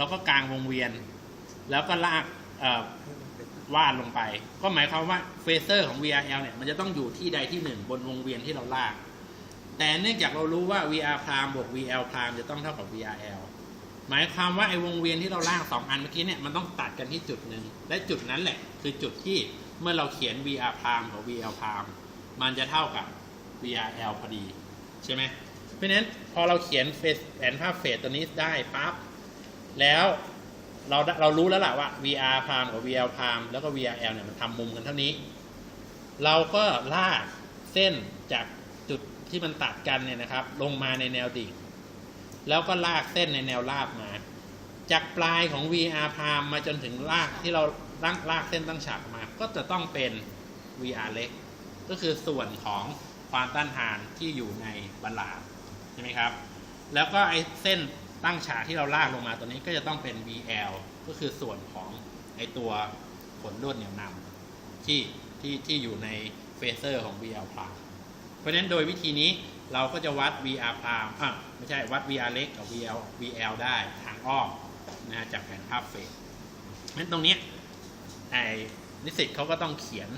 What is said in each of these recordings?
เราก็กางวงเวียน แล้วก็ลากวาดลงไป ก็หมายความว่าเฟเซอร์ของ VRL เนี่ยมันจะต้องอยู่ที่ใดที่หนึ่งบนวงเวียนที่เราลาก แต่เนื่องจากเรารู้ว่า VR พรามบวก VL พรามจะต้องเท่ากับ VRL หมายความว่าไอ้วงเวียนที่เราลากสองอันเมื่อกี้เนี่ยมันต้องตัดกันที่จุดหนึ่งและจุดนั้นแหละ คือจุดที่เมื่อเราเขียน VR พรามกับ VL พรามมันจะเท่ากับ VRL พอดี ใช่ไหมเพราะฉะนั้นพอเราเขียนเฟสแผนภาพเฟสตัวนี้ได้ปั๊บ แล้วเราเรารู้แล้วล่ะว่า VR พรามกับ VL พรามแล้วก็ VRL เนี่ยมันทำมุมกันเท่านี้ เราก็ลากเส้นจากจุดที่มันตัดกันเนี่ยนะครับ ลงมาในแนวดิ่ง แล้วก็ลากเส้นในแนวราบมา จากปลายของ VR พามมาจนถึงลากที่เราลากลากเส้นตั้งฉากมา ก็จะต้องเป็น VR เล็ก ก็คือส่วนของความต้านทานที่อยู่ในบัลลาใช่ไหมครับ แล้วก็ไอ้เส้น ตั้งฉากที่เราลากลงมาตัวนี้ก็จะต้องเป็น VL ก็คือส่วนของไอตัวผลลวดเหนี่ยวนำที่ที่ที่อยู่ในเฟเซอร์ของ VL พามเพราะฉะนั้นโดยวิธีนี้เราก็จะวัด VR พามอะไม่ใช่วัด VR เล็กกับ VL VL ได้ทางอ้อมนะฮะจากแผนภาพเฟสนั้นตรงนี้ไอ้นิสิตเขาก็ต้องเขียน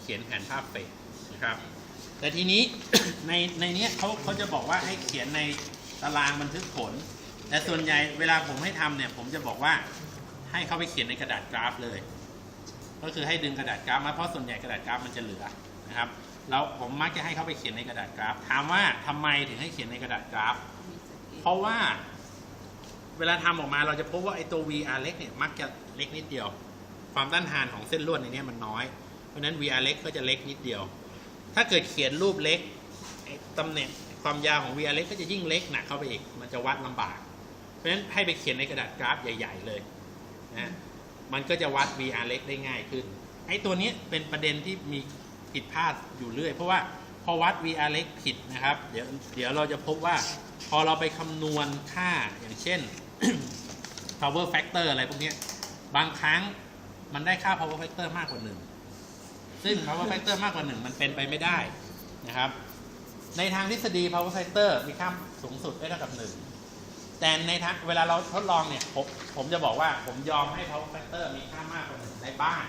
เขียนแผนภาพเฟสนะครับ แต่ทีนี้ในในเนี้ยเขาเขาจะบอกว่าให้เขียนในตารางบันทึกผล แต่ส่วนใหญ่เวลาผมให้ทำเนี่ย ผมจะบอกว่าให้เขาไปเขียนในกระดาษกราฟเลย ก็คือให้ดึงกระดาษกราฟมาเพราะส่วนใหญ่กระดาษกราฟมันจะเหลือนะครับแล้วผมมักจะให้เขาไปเขียนในกระดาษกราฟ ถามว่าทำไมถึงให้เขียนในกระดาษกราฟ เพราะว่า เวลาทำออกมาเราจะพบว่าไอ้ตัว VR เล็กเนี่ยมักจะเล็กนิดเดียว ความต้านทานของเส้นลวดในนี้มันน้อย เพราะนั้น VR เล็กก็จะเล็กนิดเดียว ถ้าเกิดเขียนรูปเล็กตำแหน่งความยาวของ VR เล็กก็จะยิ่งเล็กหนักเข้าไปอีก มันจะวัดลำบาก เพราะฉะนั้นให้ไปเขียนในกระดาษกราฟใหญ่ ๆ เลยนะมันก็จะวัด VR เล็กได้ง่ายขึ้น ไอ้ตัวนี้เป็นประเด็นที่มีผิดพลาดอยู่เรื่อย เพราะว่าพอวัด VR เล็กผิดนะครับ เดี๋ยวเดี๋ยวเราจะพบว่าพอเราไปคำนวณค่าอย่างเช่น power factor อะไรพวกเนี้ยบางครั้งมันได้ค่า power factor มากกว่าหนึ่งซึ่ง power factor มากกว่าหนึ่งมันเป็นไปไม่ได้นะครับ ในทางทฤษฎี power factor มีค่าสูงสุดได้เท่ากับหนึ่ง แต่ในทางเวลาเราทดลองเนี่ยผมผมจะบอกว่าผมยอมให้ power factor มีค่ามากกว่าหนึ่งในบ้าง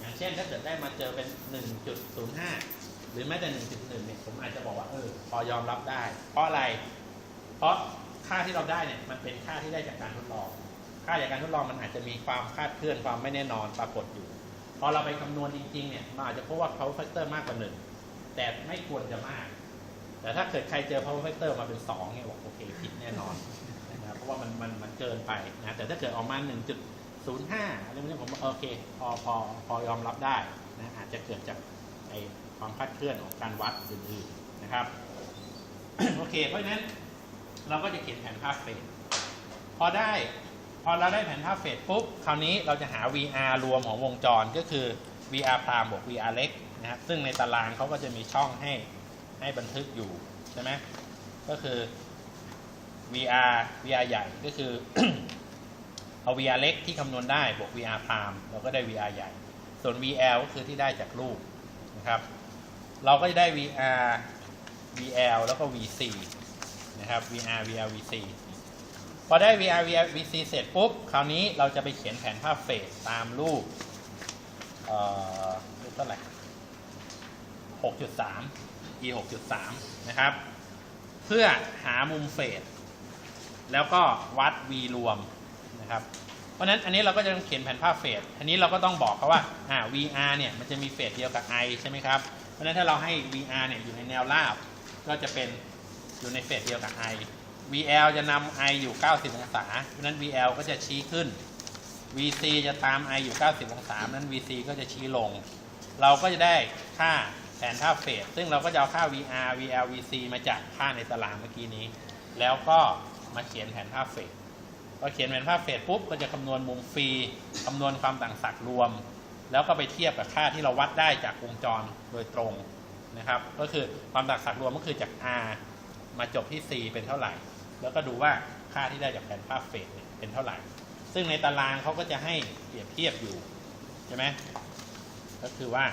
อย่างเช่นถ้าเกิดได้มาเจอเป็น 1.05 หรือแม้แต่ 1.1 เนี่ยผมอาจจะบอกว่าเออพอยอมรับได้ เพราะอะไร เพราะค่าที่เราได้เนี่ยมันเป็นค่าที่ได้จากการทดลอง ค่าจากการทดลองมันอาจจะมีความคาดเคลื่อนความไม่แน่นอนปรากฏอยู่ พอเราไปคำนวณจริงๆเนี่ยมันอาจจะพบว่า power factor มากกว่าหนึ่งแต่ไม่ควรจะมาก แต่ถ้าเกิดใครเจอ power factor มาเป็น2เนี่ยบอกโอเคผิดแน่นอน ว่ามันมันมันเกินไปนะแต่ถ้าเกิดออกมา 1.05อะไรพวกนี้ผมโอเคพอพอพอยอมรับได้นะอาจจะเกิดจากไอความคลาดเคลื่อนของการวัดอื่นๆนะครับโอเค เพราะฉะนั้นเราก็จะเขียนแผนภาพเฟสพอได้พอเราได้แผนภาพเฟสปุ๊บคราวนี้เราจะหา VR รวมของวงจรก็คือ VR พรามบวก VR เล็กนะครับซึ่งในตารางเขาก็จะมีช่องให้ให้บันทึกอยู่ใช่ไหมก็คือ VR VR ใหญ่ก็คือ เอา VR เล็กที่คำนวณได้บวก VR พรามเราก็ได้ VR ใหญ่ ส่วน VL ก็คือที่ได้จากรูปนะครับ เราก็จะได้ VR VL แล้วก็ VC นะครับ VR VR VC พอได้ VR VR VC เสร็จปุ๊บ คราวนี้เราจะไปเขียนแผนภาพเฟสตามรูปเอ่อรูปเท่าไหร่6.3 e 6.3 นะครับ เพื่อหามุมเฟส แล้วก็วัด v รวมนะครับเพราะฉะนั้นอันนี้เราก็จะต้องเขียนแผนภาพเฟสอันนี้เราก็ต้องบอกเขาว่าอ่า VR เนี่ยมันจะมีเฟสเดียวกับ I ใช่ไหมครับ เพราะฉะนั้นถ้าเราให้ VR เนี่ยอยู่ในแนวราบ ก็จะเป็นอยู่ในเฟสเดียวกับ I VL จะนำ I อยู่ 90 องศา เพราะนั้น VL ก็จะชี้ขึ้น VC จะตาม I อยู่ 90 องศาเพราะนั้น VC ก็จะชี้ลง เราก็จะได้ค่าแผนภาพเฟส ซึ่งเราก็จะเอาค่า VR VL VC มาจากค่าในตารางเมื่อกี้นี้ แล้วก็ มาเขียนแผนภาพเฟสพอเขียนแผนภาพเฟสปุ๊บก็จะคำนวณมุมฟรีคำนวณความต่างศักย์รวม แล้วก็ไปเทียบกับค่าที่เราวัดได้จากวงจรโดยตรงนะครับ ก็คือความต่างศักย์รวมก็คือจาก R มาจบที่ C เป็นเท่าไหร่ แล้วก็ดูว่าค่าที่ได้จากแผนภาพเฟสเนี่ยเป็นเท่าไหร่ ซึ่งในตารางเขาก็จะให้เปรียบเทียบอยู่ใช่ไหมก็คือว่า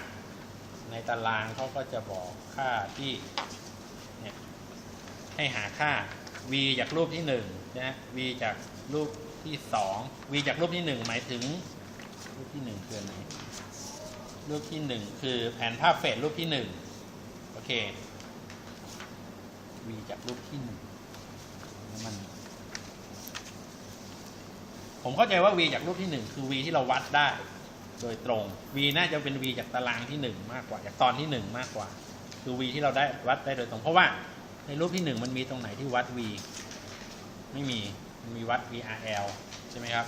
ในตารางเขาก็จะบอกค่าที่เนี่ยให้หาค่า v จากรูปที่1นะ v จากรูปที่สอง v จากรูปที่หนึ่งหมายถึง รูปที่หนึ่งคืออะไรรูปที่หนึ่งคือแผนภาพเฟสรูปที่หนึ่งโอเค v จากรูปที่หนึ่งแล้วมัน ผมเข้าใจว่า v จากรูปที่หนึ่งคือ v ที่เราวัดได้ โดยตรง v น่าจะเป็น v จากตารางที่หนึ่งมากกว่า จากตอนที่หนึ่งมากกว่า คือ v ที่เราได้วัดได้โดยตรง เพราะว่า ในรูปที่หนึ่งมันมีตรงไหนที่วัด v ไม่มีมันมีวัด vrl ใช่ไหมครับ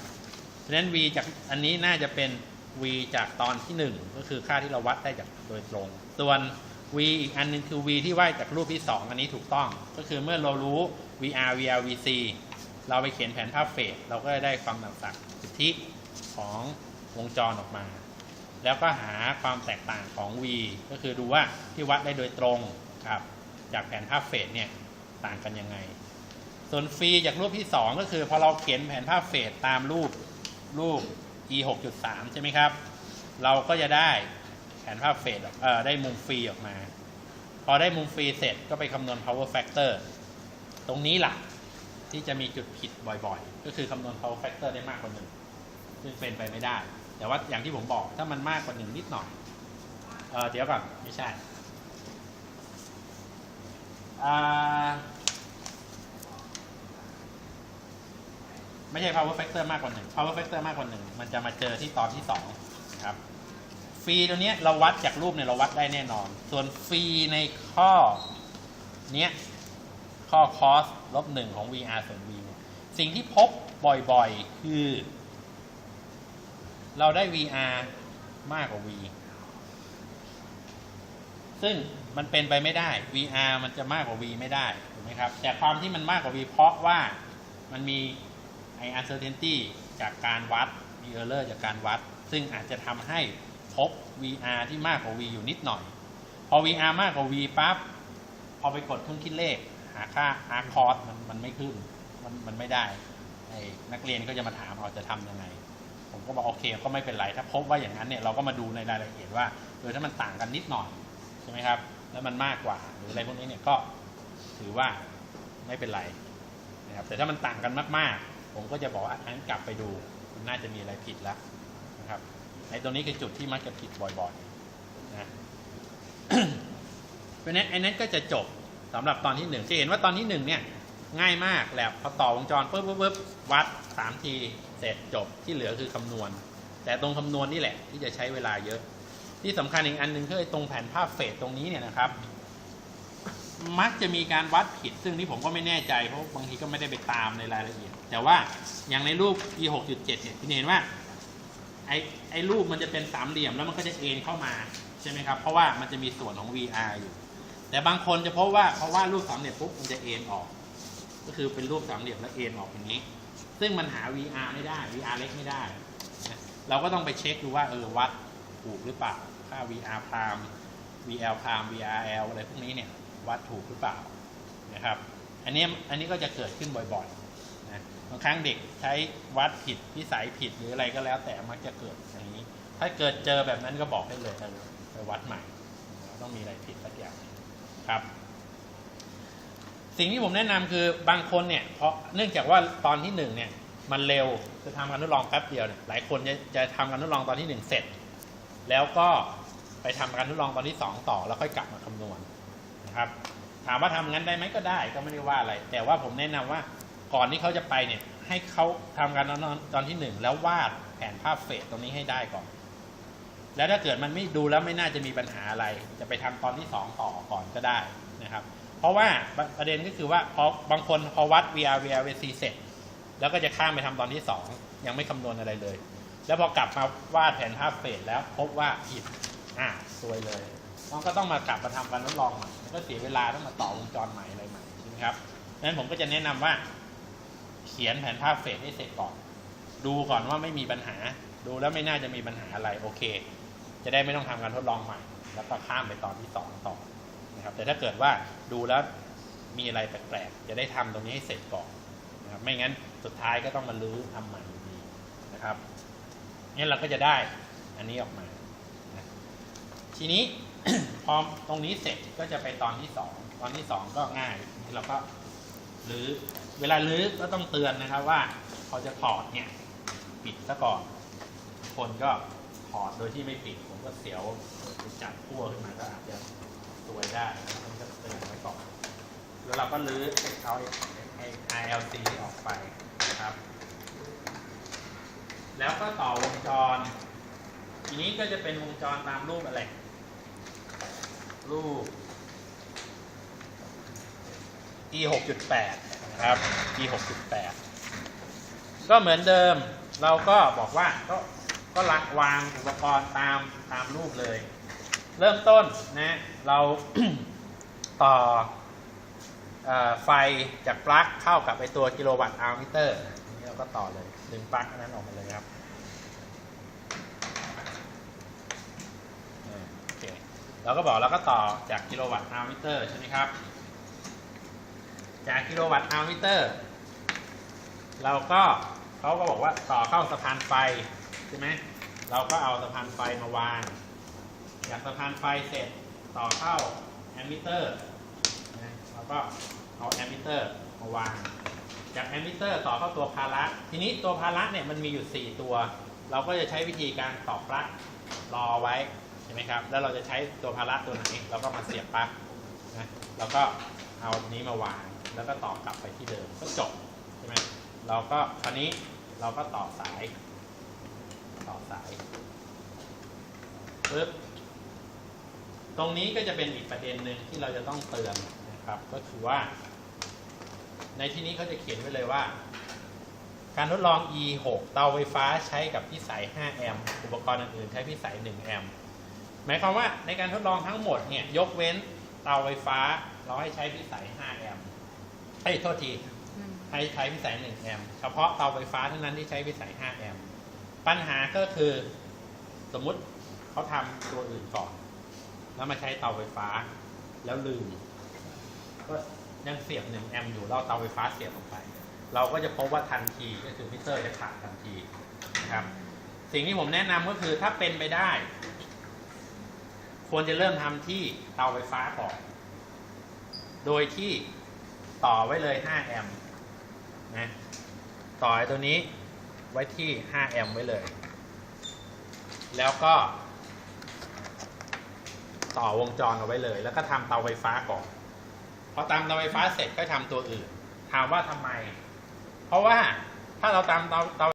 เพราะฉะนั้น v จากอันนี้น่าจะเป็น v จากตอนที่หนึ่งก็คือค่าที่เราวัดได้จากโดยตรง ส่วน v อีกอันหนึงคือ v ที่วัดจากรูปที่สองอันนี้ถูกต้อง ก็คือเมื่อเรารู้ vr vr vc เราไปเขียนแผนภาพเฟสเราก็จะได้ความต่างๆสิทธิของวงจรออกมา แล้วก็หาความแตกต่างของ v ก็คือดูว่าที่วัดได้โดยตรงกับ จากแผนภาพเฟสเนี่ยต่างกันยังไง ส่วนฟรีจากรูปที่ 2 ก็คือพอเราเขียนแผนภาพเฟสตามรูปรูป e 6.3 ใช่ไหมครับ เราก็จะได้แผนภาพเฟสเอ่อได้มุมฟรีออกมา พอได้มุมฟรีเสร็จก็ไปคำนวณ power factor ตรงนี้หละที่จะมีจุดผิดบ่อยๆ ก็คือคำนวณ power factor ได้มากกว่าหนึ่งซึ่งเป็นไปไม่ได้ แต่ว่าอย่างที่ผมบอกถ้ามันมากกว่าหนึ่งนิดหน่อยเออเดี๋ยวก่อนไม่ใช่ ไม่ใช่ power factor มากกว่าหนึ่ง power factor มากกว่าหนึ่ง มันจะมาเจอที่ตอนที่สองครับฟรีตัวนี้เราวัดจากรูปเนี่ยเราวัดได้แน่นอน ส่วนฟรีในข้อเนี้ยข้อ cos ลบหนึ่งของ VR ส่วน v เนี่ยสิ่งที่พบบ่อยๆ คือ เราได้ VR มากกว่า v ซึ่ง มันเป็นไปไม่ได้ VR มันจะมากกว่า v ไม่ได้ถูกไหมครับแต่ความที่มันมากกว่า v เพราะว่ามันมีไอ uncertainty จากการวัดมี error จากการวัด ซึ่งอาจจะทำให้พบ VR ที่มากกว่า V อยู่นิดหน่อย พอ VR มากกว่า V ปั๊บพอไปกดเครื่องคิดเลข หาค่า R cos มันมันไม่ขึ้นมันมันไม่ได้ไอ้นักเรียนก็จะมาถามเราจะทำยังไง ผมก็บอกโอเคก็ไม่เป็นไร ถ้าพบว่าอย่างนั้นเนี่ยเราก็มาดูในรายละเอียดว่าเออถ้ามันต่างกันนิดหน่อยใช่ไหมครับ แล้วมันมากกว่าหรืออะไรพวกนี้เนี่ยก็ถือว่าไม่เป็นไรนะครับแต่ถ้ามันต่างกันมากๆ ผมก็จะบอกว่าอันนั้นกลับไปดูมันน่าจะมีอะไรผิดแล้วนะครับในตรงนี้คือจุดที่มักจะผิดบ่อยๆนะเพราะฉะนั้นไอ้นั้นก็จะจบสำหรับตอนที่หนึ่งจะเห็นว่าตอนที่หนึ่งเนี่ยง่ายมากแหละพอต่อวงจรปุ๊บปุ๊บปุ๊บวัดสามทีเสร็จจบที่เหลือคือคำนวณ แต่ตรงคำนวณนี่แหละที่จะใช้เวลาเยอะ ที่สำคัญอีกอันหนึ่งคือตรงแผนภาพเฟสตรงนี้เนี่ยนะครับ มักจะมีการวัดผิดซึ่งนี่ผมก็ไม่แน่ใจเพราะบางทีก็ไม่ได้ไปตามในรายละเอียด แต่ว่าอย่างในรูป e 6.7เนี่ยที่เห็นว่าไอ้ไอ้รูปมันจะเป็นสามเหลี่ยมแล้วมันก็จะเอ็นเข้ามาใช่ไหมครับ เพราะว่ามันจะมีส่วนของ VR อยู่ แต่บางคนจะพบว่าเพราะว่ารูปสามเหลี่ยมปุ๊บมันจะเอ็นออก ก็คือเป็นรูปสามเหลี่ยมแล้วเอ็นออกอย่างนี้ ซึ่งมันหา VR ไม่ได้ VR เล็กไม่ได้ เราก็ต้องไปเช็คดูว่าเออวัด ถูกหรือเปล่า ค่า VR พราม VL พราม VRL อะไรพวกนี้เนี่ยวัดถูกหรือเปล่านะครับ อันนี้อันนี้ก็จะเกิดขึ้นบ่อยๆนะบางครั้งเด็กใช้วัดผิดพิสัยผิดหรืออะไรก็แล้วแต่มักจะเกิดอย่างนี้ ถ้าเกิดเจอแบบนั้นก็บอกได้เลยไปวัดใหม่ ต้องมีอะไรผิดสักอย่างครับสิ่งที่ผมแนะนำคือบางคนเนี่ยเพราะเนื่องจากว่าตอนที่หนึ่งเนี่ยมันเร็วจะทำการทดลองแป๊บเดียวเนี่ยหลายคนจะจะทำการทดลองตอนที่หนึ่งเสร็จ แล้วก็ไปทำการทดลองตอนที่สองต่อแล้วค่อยกลับมาคำนวณนะครับ ถามว่าทำงั้นได้ไหมก็ได้ก็ไม่ได้ว่าอะไร แต่ว่าผมแนะนำว่าก่อนที่เขาจะไปเนี่ยให้เขาทำการตอนตอนที่หนึ่งแล้ววาดแผนภาพเฟสตรงนี้ให้ได้ก่อน แล้วถ้าเกิดมันไม่ดูแล้วไม่น่าจะมีปัญหาอะไร จะไปทำตอนที่สองต่อก่อนก็ได้นะครับ เพราะว่าประเด็นก็คือว่าพอบางคนพอวัด VR VR VC เสร็จแล้วก็จะข้ามไปทำตอนที่สองยังไม่คำนวณอะไรเลย แล้วพอกลับมาวาดแผนภาพเฟสแล้วพบว่าผิดอะซวยเลยมันก็ต้องมากลับมาทำการทดลองใหม่มันก็เสียเวลาต้องมาต่อวงจรใหม่อะไรใหม่ใช่ไหมครับดังนั้นผมก็จะแนะนำว่า เขียนแผนภาพเฟสให้เสร็จก่อน ดูก่อนว่าไม่มีปัญหา ดูแล้วไม่น่าจะมีปัญหาอะไรโอเค จะได้ไม่ต้องทำการทดลองใหม่ แล้วก็ข้ามไปตอนที่สองต่อนะครับ แต่ถ้าเกิดว่าดูแล้วมีอะไรแปลกๆจะได้ทำตรงนี้ให้เสร็จก่อนนะครับ ไม่งั้นสุดท้ายก็ต้องมาลื้อทำใหม่อยู่ดีนะครับ งั้นเราก็จะได้อันนี้ออกมา ทีนี้พอตรงนี้เสร็จก็จะไปตอนที่สองตอนที่สองก็ง่ายเราก็รื้อเวลารื้อก็ต้องเตือนนะครับว่าพอจะถอดเนี่ยปิดซะก่อน คนก็ถอดโดยที่ไม่ปิดผมก็เสียวจับพั่วขึ้นมาก็อาจจะตัวยได้ต้องเตือนไว้ก่อนแล้วเราก็ลื้อเอาไอ ILC ออกไปนะครับ แล้วก็ต่อวงจร ทีนี้ก็จะเป็นวงจรตามรูปอะไร รูป e 6.8นะครับ e 6.8ก็เหมือนเดิม เราก็บอกว่าก็ก็ลักวางอุปกรณ์ตามตามรูปเลย เริ่มต้นนะเราต่ออไฟจากปลั๊กเข้ากับไอตัวกิโลวัตต์อร์มิเตอร์นี่เราก็ต่อเลย ดึงปลั๊กนนั้นออกมาเลยครับโอเคเราก็บอกเราก็ต่อจากกิโลวัตต์อร์มิเตอร์ใช่ไหมครับ จากกิโลวัตต์อร์มิเตอร์เราก็เขาก็บอกว่าต่อเข้าสะพานไฟใช่ไหมเราก็เอาสะพานไฟมาวาง จากสะพานไฟเสร็จต่อเข้าแอมมิเตอร์ นะเราก็เอาแอมมิเตอร์มาวางจากแอมมิเตอร์ต่อเข้าตัวภาระทีนี้ตัวภาระเนี่ยมันมีอยู่ 4 ตัว เราก็จะใช้วิธีการต่อปลั๊กรอไว้ใช่ไหมครับ แล้วเราจะใช้ตัวภาระตัวไหนเราก็มาเสียบปลั๊กนะเราก็เอานี้มาวางแล้วก็ต่อกลับไปที่เดิมก็จบใช่ไหมเราก็คราวนี้เราก็ต่อสาย ต่อสายปึ๊บตรงนี้ก็จะเป็นอีกประเด็นหนึ่งที่เราจะต้องเตือน นะครับ ก็คือว่า ในที่นี้เขาจะเขียนไว้เลยว่า การทดลอง E 6เตาไฟฟ้าใช้กับพิสัย 5 แอมป์อุปกรณ์อื่นๆใช้พิสัย 1 แอมป์หมายความว่าในการทดลองทั้งหมดเนี่ยยกเว้นเตาไฟฟ้าเราให้ใช้พิสัย 5 แอมป์เอ้ยโทษทีให้ใช้พิสัย 1 แอมป์เฉพาะเตาไฟฟ้าเท่านั้นที่ใช้พิสัย 5 แอมป์ปัญหาก็คือสมมุติเขาทำตัวอื่นก่อน แล้วมาใช้เตาไฟฟ้า แล้วลืม ก็ยังเสียบ1แอมป์อยู่เอาเตาไฟฟ้าเสียบลงไป เราก็จะพบว่าทันทีก็คือมิเตอร์จะขาดทันทีนะครับ สิ่งที่ผมแนะนำก็คือถ้าเป็นไปได้ ควรจะเริ่มทำที่เตาไฟฟ้าก่อน โดยที่ต่อไว้เลย 5 แอมป์นะต่อไอ้ตัวนี้ไว้ที่ 5 แอมป์ไว้เลย แล้วก็ ต่อวงจรเอาไว้เลย แล้วก็ทำเตาไฟฟ้าก่อน พอตามเตาไฟฟ้าเสร็จก็ทำตัวอื่น ถามว่าทำไม เพราะว่าถ้าเราตามเตาเตา